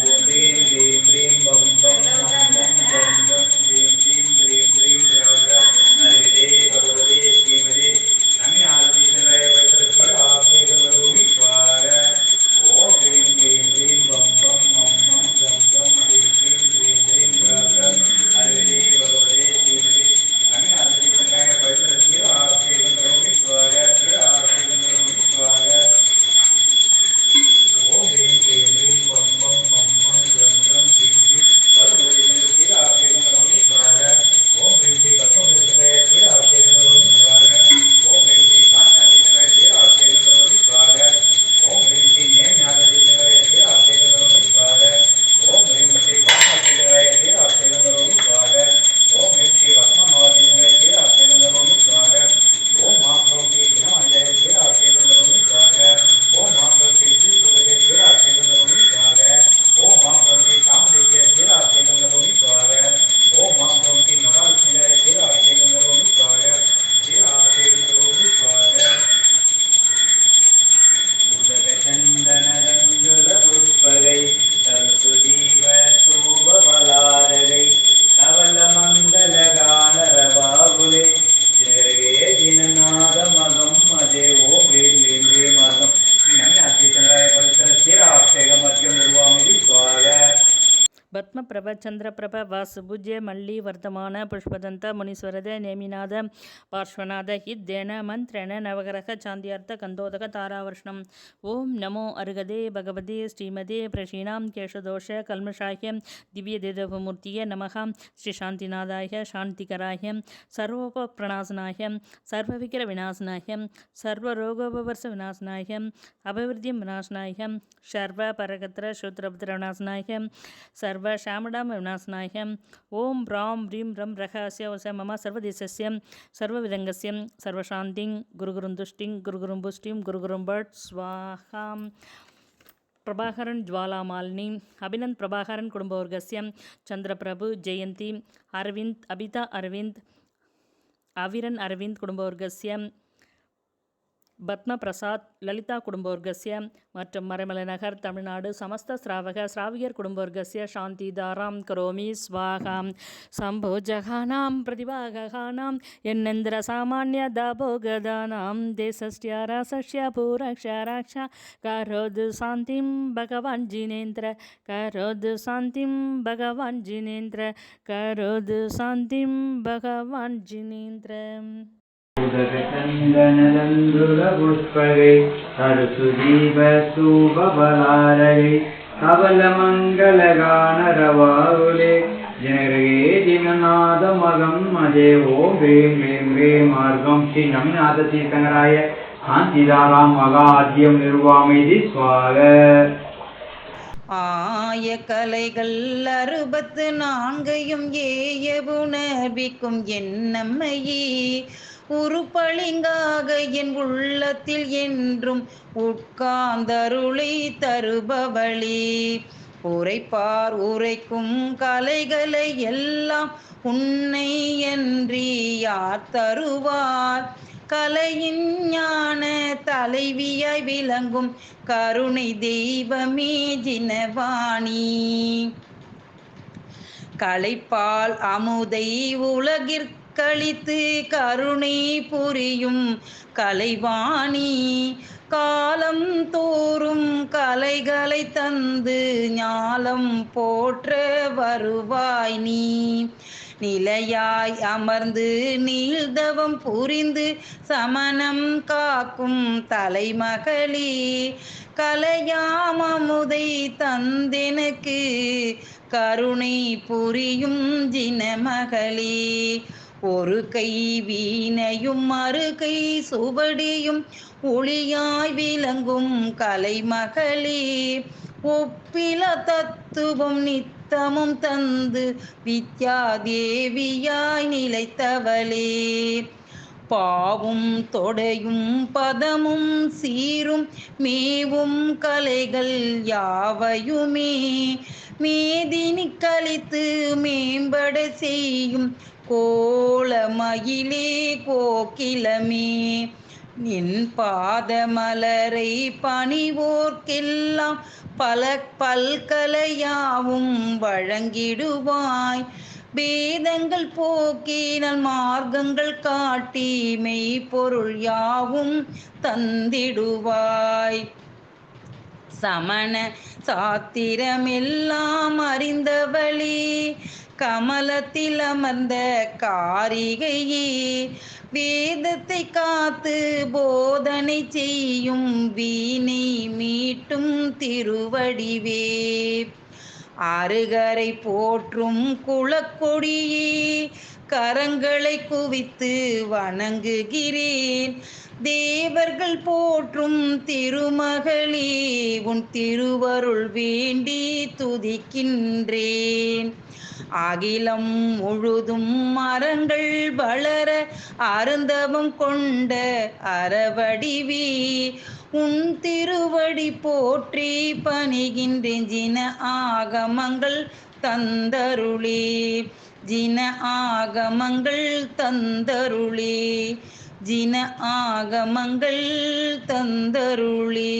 Om Om Om Om Om Om ප්‍රශ්න නොවැළඳෙන්නේ කියලා අත්දැකීම් වලින් ප්‍රාණයක් ඕ මා ප්‍රෝකේ කියන අයයි කියලා பத்மபிரப சந்திரபிரப வாசுபுஜ்ய மல்லி வர்த்தமான புஷ்பதந்த முனீஸ்வரத நேமிநாத பார்ஸ்வநாத ஹித்தேன மந்திரன நவகிரக சாந்தியார்த்த கந்தோதக தாராவர்ஷ்ணம். ஓம் நமோ அருகதே பகவதே ஸ்ரீமதே பிரஷீணாம் கேஷதோஷ கல்மஷாய திவ்ய தேதவமூர்த்திய நமகா ஸ்ரீ சாந்திநாதாய சாந்திகராய சர்வோபிரணாசனாய சர்வவிக்கிர விநாசனாய சர்வரோகோபவர்ச விநாசனாய அபிவிருத்தியம் விநாசனாய சர்வ பரகத்திர சூத்திரபுத்திர விநாசனாய சர்வ சர்வ ஷாமடாம் விநாசனாய. ஓம் ராம் ரீம் ரம் ரகசிய வச மம சர்வதேசஸ்ய. சர்வவிதங்கசியம் சர்வசாந்திங் குருகுரும் துஷ்டிங் குருகுரும் புஷ்டிம் குருகுரும் பட் ஸ்வாஹாம். பிரபாகரன் ஜுவாலாமாலினி. அபினந்த் பிரபாகரன் குடும்பவர்கஸ்ய. சந்திரபிரபு ஜெயந்தி. அரவிந்த் அபிதா அரவிந்த் அவிரன் அரவிந்த் குடும்பவர்கஸ்ய. பத்ம பிரசாத் லலிதா குடும்பவர்கஸ்ய மற்றும் மறைமலை நகர் தமிழ்நாடு சமஸ்த ஸ்ராவக ஸ்ராவிகர் குடும்பவர்கஸ்ய சாந்தி தாராம் கரோமி ஸ்வாகாம் சம்போ ஜகானாம் பிரதிபாகானாம் என்னந்திர சாமானிய தபோகதானாம் தேசஸ்ய ரசஸ்ய பூரக்ஷராக்ஷ கரோது சாந்திம் பகவான் ஜினேந்திர கரோது சாந்திம் பகவான் ஜினேந்திர கரோது சாந்திம் பகவான் ஜினேந்திர. உதகந்தனதந்துரபுஷ்பகை தருசுதீபசூபபலாரகை கவலமங்கலகானரவாருலே ஜனகே தினநாதமகம் மதே ஓம் ஹ்ரீம் ஹ்ரீம் ஹ்ரீம் மார்க்கம் ஸ்ரீ நமிநாத தீர்த்தங்கராய காந்திதாராம் மகாத்யம் நிர்வாமிதி சுவாக. ஆய கலைகள் அறுபத்து நான்கையும் ஏயவுணர்விக்கும் என்னம்மையே உருப்பளிங்காக என் உள்ளத்தில் என்றும் உட்கார்ந்தருளை தருபவளே. உரைப்பார் உரைக்கும் கலைகளை எல்லாம் உன்னை என்று யார் தருவார்? கலையின் ஞான தலைவியாய் விளங்கும் கருணை தெய்வமே ஜினவாணி. கலைப்பால் அமுதை கழித்து கருணை புரியும் கலைவாணி. காலம் தோறும் கலைகளை தந்து ஞாலம் போற்ற வருவாய் நீ. நிலையாய் அமர்ந்து நீள்தவம் புரிந்து சமணம் காக்கும் தலைமகளே கலையாமமுதை தந்தெனக்கு கருணை புரியும் ஜினமகளே. ஒரு கை வீணையும் மறு கை சுவடியும் ஒளியாய் விளங்கும் கலைமகளே. ஒப்பில தத்துவம் நித்தமும் தந்து வித்யா தேவியாய் நிலைத்தவளே. பாவும் தொடையும் பதமும் சீரும் மேவும் கலைகள் யாவையுமே. மேதினி கழித்து மேம்பட செய்யும் கோலமயிலே கோக்கிலமே நின் பாதமலரை பணிவோர்க்கெல்லாம் பல பல்கலையாவும் வழங்கிடுவாய். வேதங்கள் போக்கினால் மார்க்கங்கள் காட்டி மெய்ப்பொருள் யாவும் தந்திடுவாய். சமண சாத்திரமெல்லாம் அறிந்தவளே. கமலத்தில் அமர்ந்த காரிகையே வேதத்தை காத்து போதனை செய்யும் வீணை மீட்டும் திருவடிவே. அருகரை போற்றும் குளக்கொடியே கரங்களை குவித்து வணங்குகிறேன். தேவர்கள் போற்றும் திருமகளே உன் திருவருள் வேண்டி துதிக்கின்றேன். அகிலம் முழுதும் மரங்கள் வளர அருந்தவம் கொண்ட அறவடிவே உன் திருவடி போற்றி பணிகின்றேன். ஜின ஆகமங்கள் தந்தருளி. ஜின ஆகமங்கள் தந்தருளி. ஜின ஆகமங்கள் தந்தருளி.